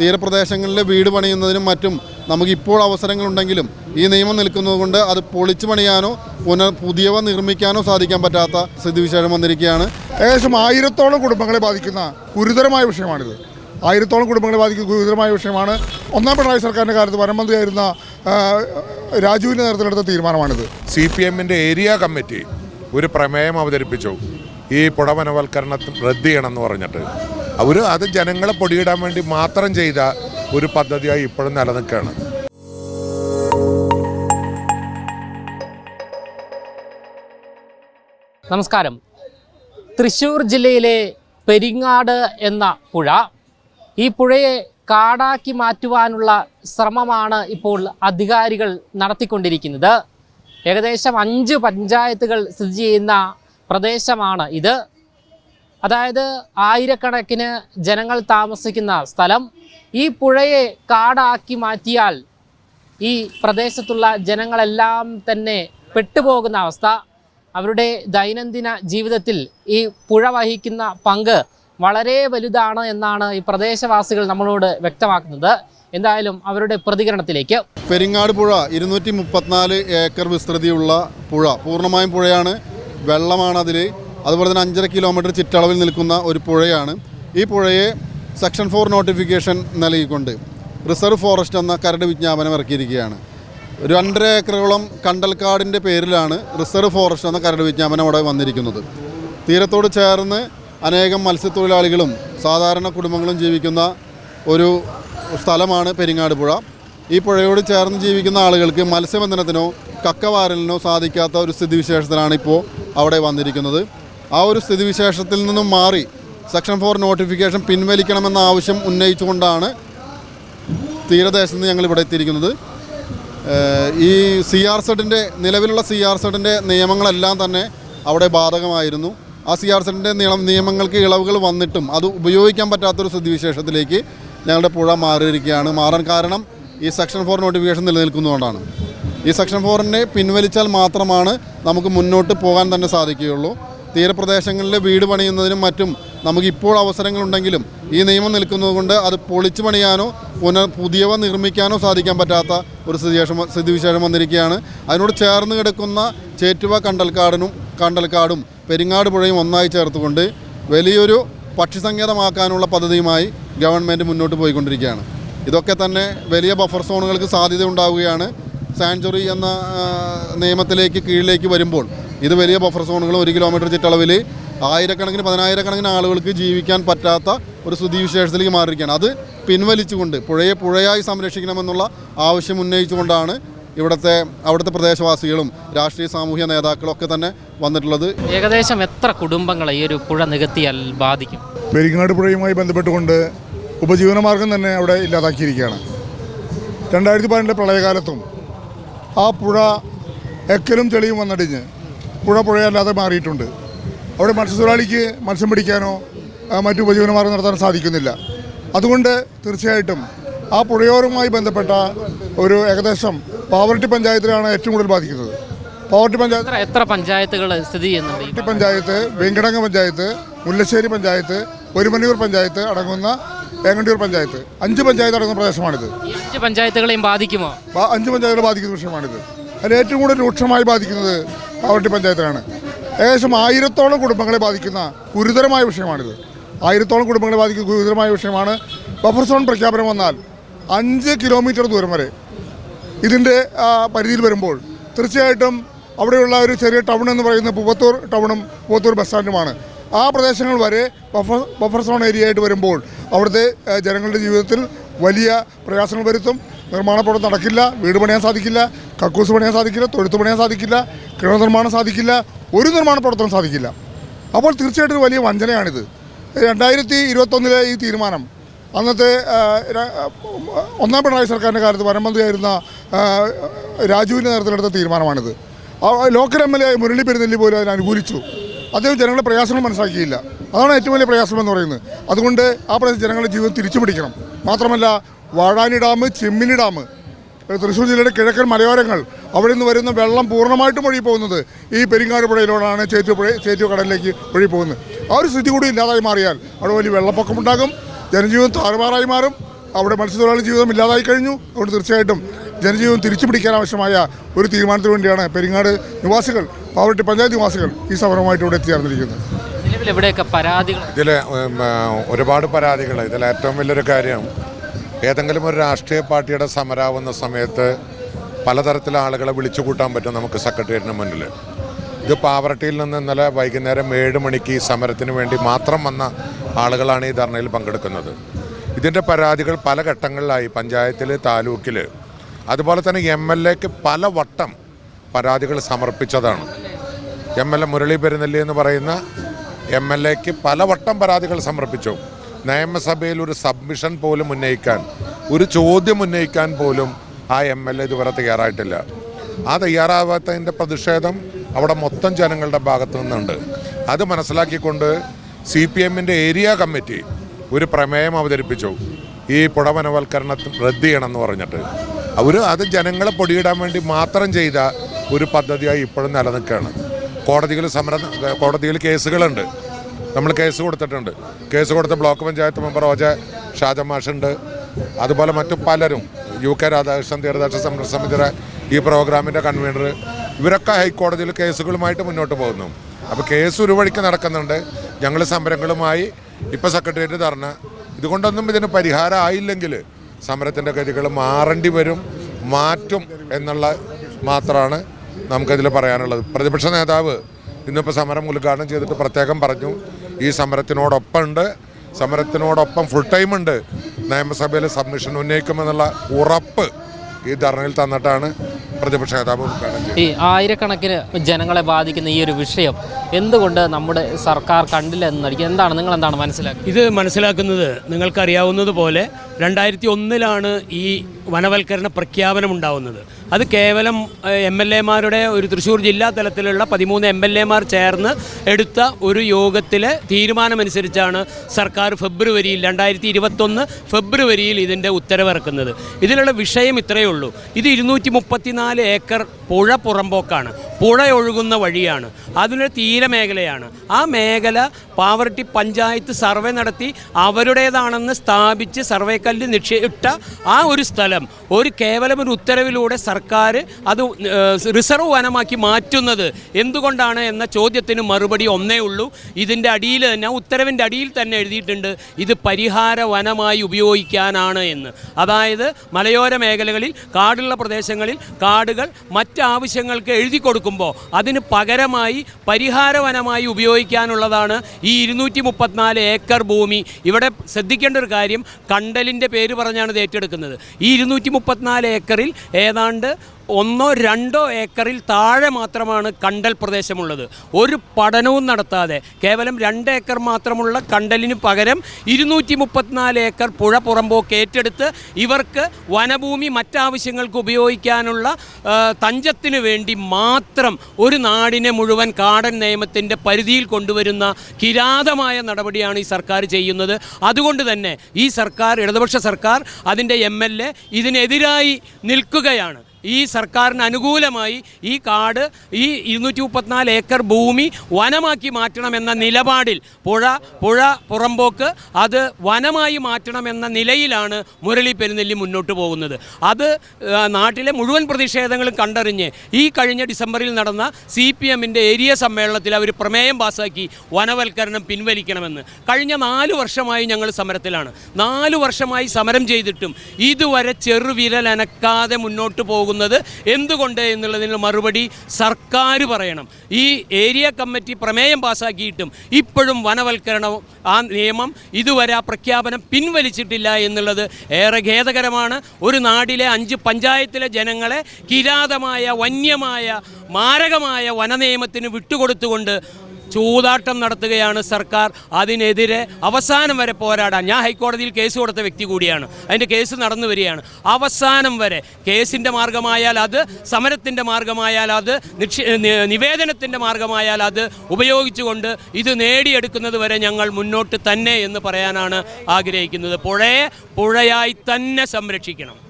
തീരപ്രദേശങ്ങളിൽ വീട് പണിയുന്നതിനും മറ്റും നമുക്ക് ഇപ്പോൾ അവസരങ്ങളുണ്ടെങ്കിലും ഈ നിയമം നിൽക്കുന്നതുകൊണ്ട് അത് പൊളിച്ചു പണിയാനോ പുനർ പുതിയവ നിർമ്മിക്കാനോ സാധിക്കാൻ പറ്റാത്ത സ്ഥിതിവിശേഷം വന്നിരിക്കുകയാണ്. ഏകദേശം ആയിരത്തോളം കുടുംബങ്ങളെ ബാധിക്കുന്ന ഗുരുതരമായ വിഷയമാണിത്. ആയിരത്തോളം കുടുംബങ്ങളെ ബാധിക്കുന്ന ഗുരുതരമായ വിഷയമാണ്. ഒന്നാം പിണറായി സർക്കാരിന്റെ കാലത്ത് വനമന്ത്രിയായിരുന്ന രാജുവിന്റെ നേതൃത്വത്തിലെടുത്ത തീരുമാനമാണിത്. സി പി എമ്മിന്റെ ഏരിയ കമ്മിറ്റി ഒരു പ്രമേയം അവതരിപ്പിച്ചു. ഈ പുടവനവൽക്കരണം റദ്ദ് ചെയ്യണമെന്ന് പറഞ്ഞിട്ട്. അവർ അത് ജനങ്ങളെ പൊടിയിടാൻ വേണ്ടി മാത്രം ചെയ്ത ഒരു പദ്ധതിയായി ഇപ്പോഴും നിലനിൽക്കുകയാണ്. നമസ്കാരം. തൃശ്ശൂർ ജില്ലയിലെ പെരിങ്ങാട് എന്ന പുഴ ഈ പുഴയെ കാടാക്കി മാറ്റുവാനുള്ള ശ്രമമാണ് ഇപ്പോൾ അധികാരികൾ നടത്തിക്കൊണ്ടിരിക്കുന്നത്. ഏകദേശം അഞ്ച് പഞ്ചായത്തുകൾ സ്ഥിതി ചെയ്യുന്ന പ്രദേശമാണ് ഇത്. അതായത് ആയിരക്കണക്കിന് ജനങ്ങൾ താമസിക്കുന്ന സ്ഥലം ഈ പുഴയെ കാടാക്കി മാറ്റിയാൽ ഈ പ്രദേശത്തുള്ള ജനങ്ങളെല്ലാം തന്നെ പെട്ടുപോകുന്ന അവസ്ഥ. അവരുടെ ദൈനംദിന ജീവിതത്തിൽ ഈ പുഴ വഹിക്കുന്ന പങ്ക് വളരെ വലുതാണ് എന്നാണ് ഈ പ്രദേശവാസികൾ നമ്മളോട് വ്യക്തമാക്കുന്നത്. എന്തായാലും അവരുടെ പ്രതികരണത്തിലേക്ക്. പെരിങ്ങാട് പുഴ ഇരുന്നൂറ്റി മുപ്പത്തിനാല് ഏക്കർ വിസ്തൃതിയുള്ള പുഴ. പൂർണമായും പുഴയാണ്. വെള്ളമാണ് അതിൽ അതുപോലെ തന്നെ അഞ്ചര കിലോമീറ്റർ ചുറ്റളവിൽ നിൽക്കുന്ന ഒരു പുഴയാണ്. ഈ പുഴയെ സെക്ഷൻ ഫോർ നോട്ടിഫിക്കേഷൻ നൽകിക്കൊണ്ട് റിസർവ് ഫോറസ്റ്റ് എന്ന കരട് വിജ്ഞാപനം ഇറക്കിയിരിക്കുകയാണ്. രണ്ടര ഏക്കറോളം കണ്ടൽക്കാടിന്റെ പേരിലാണ് റിസർവ് ഫോറസ്റ്റ് എന്ന കരട് വിജ്ഞാപനം അവിടെ വന്നിരിക്കുന്നത്. തീരത്തോട് ചേർന്ന് അനേകം മത്സ്യത്തൊഴിലാളികളും സാധാരണ കുടുംബങ്ങളും ജീവിക്കുന്ന ഒരു സ്ഥലമാണ് പെരിങ്ങാട് പുഴ. ഈ പുഴയോട് ചേർന്ന് ജീവിക്കുന്ന ആളുകൾക്ക് മത്സ്യബന്ധനത്തിനോ കക്കവാരലിനോ സാധിക്കാത്ത ഒരു സ്ഥിതിവിശേഷത്തിലാണ് ഇപ്പോൾ അവിടെ വന്നിരിക്കുന്നത്. ആ ഒരു സ്ഥിതിവിശേഷത്തിൽ നിന്നും മാറി സെക്ഷൻ ഫോർ നോട്ടിഫിക്കേഷൻ പിൻവലിക്കണമെന്ന ആവശ്യം ഉന്നയിച്ചുകൊണ്ടാണ് തീരദേശത്ത് നിന്ന് ഞങ്ങൾ ഇവിടെ എത്തിയിരിക്കുന്നത് ഈ സി ആർ സെഡിന്റെ നിലവിലുള്ള സി ആർ സെഡിന്റെ നിയമങ്ങളെല്ലാം തന്നെ അവിടെ ബാധകമായിരുന്നു. ആ സി ആർ സെഡിന്റെ നിയമങ്ങൾക്ക് ഇളവുകൾ വന്നിട്ടും അത് ഉപയോഗിക്കാൻ പറ്റാത്തൊരു സ്ഥിതിവിശേഷത്തിലേക്ക് ഞങ്ങളുടെ പുഴ മാറിയിരിക്കുകയാണ്. മാറാൻ കാരണം ഈ സെക്ഷൻ ഫോർ നോട്ടിഫിക്കേഷൻ നിലനിൽക്കുന്നതുകൊണ്ടാണ്. ഈ സെക്ഷൻ ഫോറിനെ പിൻവലിച്ചാൽ മാത്രമാണ് നമുക്ക് മുന്നോട്ട് പോകാൻ തന്നെ സാധിക്കുകയുള്ളൂ. തീരപ്രദേശങ്ങളിൽ വീട് പണിയുന്നതിനും മറ്റും നമുക്ക് ഇപ്പോൾ അവസരങ്ങളുണ്ടെങ്കിലും ഈ നിയമം നിൽക്കുന്നതുകൊണ്ട് അത് പൊളിച്ചു പണിയാനോ പുനർ പുതിയവ നിർമ്മിക്കാനോ സാധിക്കാൻ പറ്റാത്ത ഒരു സ്ഥിതിവിശേഷം സ്ഥിതിവിശേഷം വന്നിരിക്കുകയാണ്. അതിനോട് ചേർന്ന് കിടക്കുന്ന ചേറ്റുവ കണ്ടൽക്കാടിനും കണ്ടൽക്കാടും പെരിങ്ങാട് പുഴയും ഒന്നായി ചേർത്തുകൊണ്ട് വലിയൊരു പക്ഷിസങ്കേതമാക്കാനുള്ള പദ്ധതിയുമായി ഗവൺമെന്റ് മുന്നോട്ട് പോയിക്കൊണ്ടിരിക്കുകയാണ്. ഇതൊക്കെ തന്നെ വലിയ ബഫർ സോണുകൾക്ക് സാധ്യത ഉണ്ടാവുകയാണ്. സാഞ്ചുറി എന്ന നിയമത്തിലേക്ക് കീഴിലേക്ക് വരുമ്പോൾ ഇത് വലിയ ബഫർ സോണുകൾ ഒരു കിലോമീറ്റർ ചുറ്റളവിൽ ആയിരക്കണക്കിന് പതിനായിരക്കണക്കിന് ആളുകൾക്ക് ജീവിക്കാൻ പറ്റാത്ത ഒരു സ്ഥിതിവിശേഷത്തിലേക്ക് മാറിയിരിക്കുകയാണ്. അത് പിൻവലിച്ചുകൊണ്ട് പുഴയെ പുഴയായി സംരക്ഷിക്കണമെന്നുള്ള ആവശ്യം ഉന്നയിച്ചുകൊണ്ടാണ് ഇവിടുത്തെ അവിടുത്തെ പ്രദേശവാസികളും രാഷ്ട്രീയ സാമൂഹ്യ നേതാക്കളും ഒക്കെ തന്നെ വന്നിട്ടുള്ളത്. ഏകദേശം എത്ര കുടുംബങ്ങളെ ഈ ഒരു പുഴ നികത്തിയാൽ ബാധിക്കും? പെരിങ്ങാട് പുഴയുമായി ബന്ധപ്പെട്ടുകൊണ്ട് ഉപജീവനമാർഗം തന്നെ അവിടെ ഇല്ലാതാക്കിയിരിക്കുകയാണ്. രണ്ടായിരത്തി പതിനെട്ടിലെ പ്രളയകാലത്തും ആ പുഴ എക്കലും ചെളിയും വന്നടിഞ്ഞ് പുഴ പുഴയല്ലാതെ മാറിയിട്ടുണ്ട്. അവിടെ മത്സ്യത്തൊഴിലാളിക്ക് മത്സ്യം പിടിക്കാനോ മറ്റു ഉപജീവനമാർഗം നടത്താനോ സാധിക്കുന്നില്ല. അതുകൊണ്ട് തീർച്ചയായിട്ടും ആ പുഴയോരവുമായി ബന്ധപ്പെട്ട ഒരു ഏകദേശം പാവർട്ടി പഞ്ചായത്തിലാണ് ഏറ്റവും കൂടുതൽ ബാധിക്കുന്നത്. പാവർട്ടി പഞ്ചായത്ത് എത്ര പഞ്ചായത്തുകൾ സ്ഥിതി ചെയ്യുന്നുണ്ട് പഞ്ചായത്ത് വെങ്കടങ്ങ പഞ്ചായത്ത് മുല്ലശ്ശേരി പഞ്ചായത്ത് ഒരുമണിയൂർ പഞ്ചായത്ത് അടങ്ങുന്ന വേങ്ങണ്ടിയൂർ പഞ്ചായത്ത്. അഞ്ച് പഞ്ചായത്ത് അടങ്ങുന്ന പ്രദേശമാണിത്. അഞ്ച് പഞ്ചായത്തുകളെയും ബാധിക്കുമോ? അഞ്ച് പഞ്ചായത്തുകളെ ബാധിക്കുന്ന വിഷയമാണിത് അതിൽ ഏറ്റവും കൂടുതൽ രൂക്ഷമായി ബാധിക്കുന്നത് പാവർട്ടി പഞ്ചായത്തിലാണ്. ഏകദേശം ആയിരത്തോളം കുടുംബങ്ങളെ ബാധിക്കുന്ന ഗുരുതരമായ വിഷയമാണിത്. ആയിരത്തോളം കുടുംബങ്ങളെ ബാധിക്കുന്ന ഗുരുതരമായ വിഷയമാണ്. ബഫർ സോൺ പ്രഖ്യാപനം വന്നാൽ അഞ്ച് കിലോമീറ്റർ ദൂരം വരെ ഇതിന്റെ പരിധിയിൽ വരുമ്പോൾ തീർച്ചയായിട്ടും അവിടെയുള്ള ഒരു ചെറിയ ടൗൺ എന്ന് പറയുന്ന പൂവത്തൂർ ടൗണും പൂവത്തൂർ ബസ് സ്റ്റാൻഡുമാണ്. ആ പ്രദേശങ്ങൾ വരെ ബഫർ ബഫർ സോൺ ഏരിയ ആയിട്ട് വരുമ്പോൾ അവിടുത്തെ ജനങ്ങളുടെ ജീവിതത്തിൽ വലിയ പ്രയാസങ്ങൾ വരുത്തും. നിർമ്മാണ പ്രവർത്തനം നടക്കില്ല വീട് പണിയാൻ സാധിക്കില്ല കക്കൂസ് പണിയാൻ സാധിക്കില്ല തൊഴുത്ത് പണിയാൻ സാധിക്കില്ല കിണർ നിർമ്മാണം സാധിക്കില്ല ഒരു നിർമ്മാണ പ്രവർത്തനം സാധിക്കില്ല. അപ്പോൾ തീർച്ചയായിട്ടും വലിയ വഞ്ചനയാണിത്. രണ്ടായിരത്തി ഇരുപത്തൊന്നിലെ ഈ തീരുമാനം അന്നത്തെ ഒന്നാം പിണറായി സർക്കാരിന്റെ കാലത്ത് വനമന്ത്രിയായിരുന്ന രാജുവിന്റെ നേതൃത്വത്തിലെടുത്ത തീരുമാനമാണിത്. Local M L A Murali Perunnelli പോലും അതിനെ അനുകൂലിച്ചു. അദ്ദേഹം ജനങ്ങളുടെ പ്രയാസങ്ങൾ മനസ്സിലാക്കിയില്ല. അതാണ് ഏറ്റവും വലിയ പ്രയാസം എന്ന് പറയുന്നത്. അതുകൊണ്ട് ആ പ്രദേശം ജനങ്ങളുടെ ജീവിതം തിരിച്ചു പിടിക്കണം മാത്രമല്ല വാഴാനി ഡാം ചെമ്മിനി ഡാം തൃശ്ശൂർ ജില്ലയുടെ കിഴക്കൻ മലയോരങ്ങൾ. അവിടെ നിന്ന് വരുന്ന വെള്ളം പൂർണമായിട്ടും ഒഴുകി പോകുന്നത് ഈ പെരിങ്ങാട് പുഴയിലൂടെയാണ് ചേറ്റു പുഴ ചേറ്റു കടലിലേക്ക് ഒഴുകി പോകുന്നത്. ആ ഒരു സ്ഥിതി കൂടി ഇല്ലാതായി മാറിയാൽ അവിടെ വലിയ വെള്ളപ്പൊക്കമുണ്ടാകും ജനജീവിതം താറുമാറായി മാറും അവിടെ മത്സ്യത്തൊഴിലാളി ജീവിതം ഇല്ലാതായി കഴിഞ്ഞു. അതുകൊണ്ട് തീർച്ചയായിട്ടും ജനജീവൻ തിരിച്ചു പിടിക്കാൻ ആവശ്യമായ ഒരു തീരുമാനത്തിന് വേണ്ടിയാണ് പെരിങ്ങാട് നിവാസികൾ പാവട്ടി പഞ്ചായത്ത് നിവാസികൾ ഈ സമരവുമായിട്ട് ഇവിടെ എത്തിച്ചേർന്നിരിക്കുന്നത്. ഇതിൽ ഒരുപാട് പരാതികൾ ഇതിൽ ഏറ്റവും വലിയൊരു കാര്യം ഏതെങ്കിലും ഒരു രാഷ്ട്രീയ പാർട്ടിയുടെ സമരാവുന്ന സമയത്ത് പലതരത്തിലെ ആളുകളെ വിളിച്ചു കൂട്ടാൻ പറ്റും നമുക്ക് സെക്രട്ടേറിയറ്റിന് മുന്നിൽ. ഇത് പാവർട്ടിയിൽ നിന്ന് ഇന്നലെ വൈകുന്നേരം ഏഴ് മണിക്ക് സമരത്തിന് വേണ്ടി മാത്രം വന്ന ആളുകളാണ് ഈ ധർണയിൽ പങ്കെടുക്കുന്നത്. ഇതിന്റെ പരാതികൾ പല ഘട്ടങ്ങളിലായി പഞ്ചായത്തിൽ താലൂക്കിൽ അതുപോലെ തന്നെ എം എൽ എക്ക് പല വട്ടം പരാതികൾ സമർപ്പിച്ചതാണ്. M L A Murali Perunnelli എന്ന് പറയുന്ന എം എൽ എക്ക് പലവട്ടം പരാതികൾ സമർപ്പിച്ചു. നിയമസഭയിൽ ഒരു സബ്മിഷൻ പോലും ഉന്നയിക്കാൻ ഒരു ചോദ്യം ഉന്നയിക്കാൻ പോലും ആ എം എൽ എ ഇതുവരെ തയ്യാറായിട്ടില്ല. ആ തയ്യാറാവാത്തതിന്റെ പ്രതിഷേധം അവിടെ മൊത്തം ജനങ്ങളുടെ ഭാഗത്തു നിന്നുണ്ട്. അത് മനസ്സിലാക്കിക്കൊണ്ട് സി പി എമ്മിന്റെ ഏരിയ കമ്മിറ്റി ഒരു പ്രമേയം അവതരിപ്പിച്ചു. ഈ പുടവനവൽക്കരണ റദ്ദ് ചെയ്യണമെന്ന് പറഞ്ഞിട്ട്. അവർ അത് ജനങ്ങളെ പൊടിയിടാൻ വേണ്ടി മാത്രം ചെയ്ത ഒരു പദ്ധതിയായി ഇപ്പോഴും നിലനിൽക്കുകയാണ്. കോടതികൾ സമരം കോടതിയിൽ കേസുകളുണ്ട്. നമ്മൾ കേസ് കൊടുത്തിട്ടുണ്ട്. കേസ് കൊടുത്ത ബ്ലോക്ക് പഞ്ചായത്ത് മെമ്പർ ഓജ ഷാജ മാഷുണ്ട് അതുപോലെ മറ്റു പലരും യു കെ രാധാകൃഷ്ണൻ തീരദേശ സംരക്ഷണ സമിതിയുടെ ഈ പ്രോഗ്രാമിന്റെ കൺവീനർ ഇവരൊക്കെ ഹൈക്കോടതിയിൽ കേസുകളുമായിട്ട് മുന്നോട്ട് പോകുന്നു. അപ്പോൾ കേസ് ഒരു വഴിക്ക് നടക്കുന്നുണ്ട്. ഞങ്ങൾ സമരങ്ങളുമായി ഇപ്പോൾ സെക്രട്ടേറിയറ്റ് ധർണ. ഇതുകൊണ്ടൊന്നും ഇതിന് പരിഹാരം ആയില്ലെങ്കിൽ സമരത്തിന്റെ ഗതികൾ മാറേണ്ടി വരും മാറ്റും എന്നുള്ള മാത്രമാണ് നമുക്കതിൽ പറയാനുള്ളത്. പ്രതിപക്ഷ നേതാവ് ഇന്നിപ്പോൾ സമരം ഉദ്ഘാടനം ചെയ്തിട്ട് പ്രത്യേകം പറഞ്ഞു. ഈ സമരത്തിനോടൊപ്പം ഉണ്ട് സമരത്തിനോടൊപ്പം ഫുൾ ടൈം ഉണ്ട്. നിയമസഭയിൽ സബ്മിഷൻ ഉന്നയിക്കുമെന്നുള്ള ഉറപ്പ് ഈ ധർണയിൽ തന്നിട്ടാണ് പ്രതിപക്ഷ നേതാവ് ഈ ആയിരക്കണക്കിന് ജനങ്ങളെ ബാധിക്കുന്ന ഈ ഒരു വിഷയം എന്തുകൊണ്ട് നമ്മുടെ സർക്കാർ കണ്ടില്ല എന്നടിക്കും എന്താണ്? നിങ്ങൾ എന്താണ് മനസ്സിലാക്കുക ഇത് മനസ്സിലാക്കുന്നത് നിങ്ങൾക്കറിയാവുന്നതുപോലെ രണ്ടായിരത്തി ഒന്നിലാണ് ഈ വനവൽക്കരണ പ്രഖ്യാപനം ഉണ്ടാവുന്നത്. അത് കേവലം എം എൽ എമാരുടെ ഒരു തൃശ്ശൂർ ജില്ലാ തലത്തിലുള്ള പതിമൂന്ന് എം എൽ എമാർ ചേർന്ന് എടുത്ത ഒരു യോഗത്തിലെ തീരുമാനമനുസരിച്ചാണ് സർക്കാർ ഫെബ്രുവരിയിൽ രണ്ടായിരത്തി ഇരുപത്തൊന്ന് ഫെബ്രുവരിയിൽ ഇതിന്റെ ഉത്തരവിറക്കുന്നത്. ഇതിലുള്ള വിഷയം ഇത്രയേ ഉള്ളൂ. ഇത് ഇരുന്നൂറ്റി മുപ്പത്തിനാല് ഏക്കർ പുഴ പുറമ്പോക്കാണ്. പുഴ ഒഴുകുന്ന വഴിയാണ്. അതിനൊരു തീരമേഖലയാണ് ആ മേഖല പാവർട്ടി പഞ്ചായത്ത് സർവേ നടത്തി അവരുടേതാണെന്ന് സ്ഥാപിച്ച് സർവേക്കല്ല് നിക്ഷേ നിക്ഷേപിട്ട ആ ഒരു സ്ഥലം ഒരു കേവലം ഒരു ഉത്തരവിലൂടെ സർക്കാർ അത് ഏഹ്, റിസർവ് വനമാക്കി മാറ്റുന്നത് എന്തുകൊണ്ടാണ് എന്ന ചോദ്യത്തിന് മറുപടി ഒന്നേ ഉള്ളൂ. ഇതിന്റെ അടിയിൽ തന്നെ ഉത്തരവിന്റെ അടിയിൽ തന്നെ എഴുതിയിട്ടുണ്ട് ഇത് പരിഹാര വനമായി ഉപയോഗിക്കാനാണ് എന്ന്. അതായത് മലയോര മേഖലകളിൽ കാടുള്ള പ്രദേശങ്ങളിൽ കാടുകൾ മറ്റാവശ്യങ്ങൾക്ക് എഴുതി കൊടുക്കുമ്പോൾ അതിന് പകരമായി പരിഹാര വനമായി ഉപയോഗിക്കാനുള്ളതാണ് ഈ ഇരുന്നൂറ്റി മുപ്പത്തിനാല് ഏക്കർ ഭൂമി. ഇവിടെ ശ്രദ്ധിക്കേണ്ട ഒരു കാര്യം കണ്ടലിന്റെ പേര് പറഞ്ഞാണ് ഇത് ഏറ്റെടുക്കുന്നത്. ഈ ഇരുന്നൂറ്റി മുപ്പത്തിനാല് ഏക്കറിൽ ഏതാണ്ട് ഒന്നോ രണ്ടോ ഏക്കറിൽ താഴെ മാത്രമാണ് കണ്ടൽ പ്രദേശമുള്ളത്. ഒരു പഠനവും നടത്താതെ കേവലം രണ്ട് ഏക്കർ മാത്രമുള്ള കണ്ടലിന് പകരം ഇരുന്നൂറ്റി മുപ്പത്തിനാല് ഏക്കർ പുഴ പുറമ്പോക്ക് ഏറ്റെടുത്ത് ഇവർക്ക് വനഭൂമി മറ്റാവശ്യങ്ങൾക്ക് ഉപയോഗിക്കാനുള്ള തഞ്ചത്തിന് വേണ്ടി മാത്രം ഒരു നാടിനെ മുഴുവൻ കാടൻ നിയമത്തിന്റെ പരിധിയിൽ കൊണ്ടുവരുന്ന കിരാതമായ നടപടിയാണ് ഈ സർക്കാർ ചെയ്യുന്നത്. അതുകൊണ്ട് തന്നെ ഈ സർക്കാർ ഇടതുപക്ഷ സർക്കാർ അതിന്റെ എം എൽ എ ഇതിനെതിരായി നിൽക്കുകയാണ്. ഈ സർക്കാരിന് അനുകൂലമായി ഈ കാട് ഈ ഇരുന്നൂറ്റി മുപ്പത്തിനാല് ഏക്കർ ഭൂമി വനമാക്കി മാറ്റണമെന്ന നിലപാടിൽ പുഴ പുഴ പുറമ്പോക്ക് അത് വനമായി മാറ്റണമെന്ന നിലയിലാണ് മുരളി പെരുന്നെല്ലി മുന്നോട്ട് പോകുന്നത്. അത് നാട്ടിലെ മുഴുവൻ പ്രതിഷേധങ്ങളും കണ്ടറിഞ്ഞ് ഈ കഴിഞ്ഞ ഡിസംബറിൽ നടന്ന സി പി എമ്മിന്റെ ഏരിയ സമ്മേളനത്തിൽ അവർ പ്രമേയം പാസാക്കി വനവൽക്കരണം പിൻവലിക്കണമെന്ന്. കഴിഞ്ഞ നാല് വർഷമായി ഞങ്ങൾ സമരത്തിലാണ്. നാല് വർഷമായി സമരം ചെയ്തിട്ടും ഇതുവരെ ചെറുവിരലനക്കാതെ മുന്നോട്ട് മുന്നോട്ട് പോകുന്നത് എന്തുകൊണ്ട് എന്നുള്ളതിന് മറുപടി സർക്കാർ പറയണം. ഈ ഏരിയ കമ്മിറ്റി പ്രമേയം പാസ്സാക്കിയിട്ടും ഇപ്പോഴും വനവൽക്കരണം ആ നിയമം ഇതുവരെ ആ പ്രഖ്യാപനം പിൻവലിച്ചിട്ടില്ല എന്നുള്ളത് ഏറെ ഖേദകരമാണ്. ഒരു നാടിലെ അഞ്ച് പഞ്ചായത്തിലെ ജനങ്ങളെ കിരാതമായ വന്യമായ മാരകമായ വനനിയമത്തിന് വിട്ടുകൊടുത്തുകൊണ്ട് ചൂതാട്ടം നടത്തുകയാണ് സർക്കാർ. അതിനെതിരെ അവസാനം വരെ പോരാടാൻ. ഞാൻ ഹൈക്കോടതിയിൽ കേസ് കൊടുത്ത വ്യക്തി കൂടിയാണ്. അതിന്റെ കേസ് നടന്നു വരികയാണ്. അവസാനം വരെ കേസിന്റെ മാർഗമായാൽ അത് സമരത്തിന്റെ മാർഗമായാൽ അത് നിവേദനത്തിന്റെ മാർഗമായാൽ അത് ഉപയോഗിച്ചുകൊണ്ട് ഇത് നേടിയെടുക്കുന്നത് വരെ ഞങ്ങൾ മുന്നോട്ട് തന്നെ എന്ന് പറയാനാണ് ആഗ്രഹിക്കുന്നത്. പുഴയെ പുഴയായി തന്നെ സംരക്ഷിക്കണം.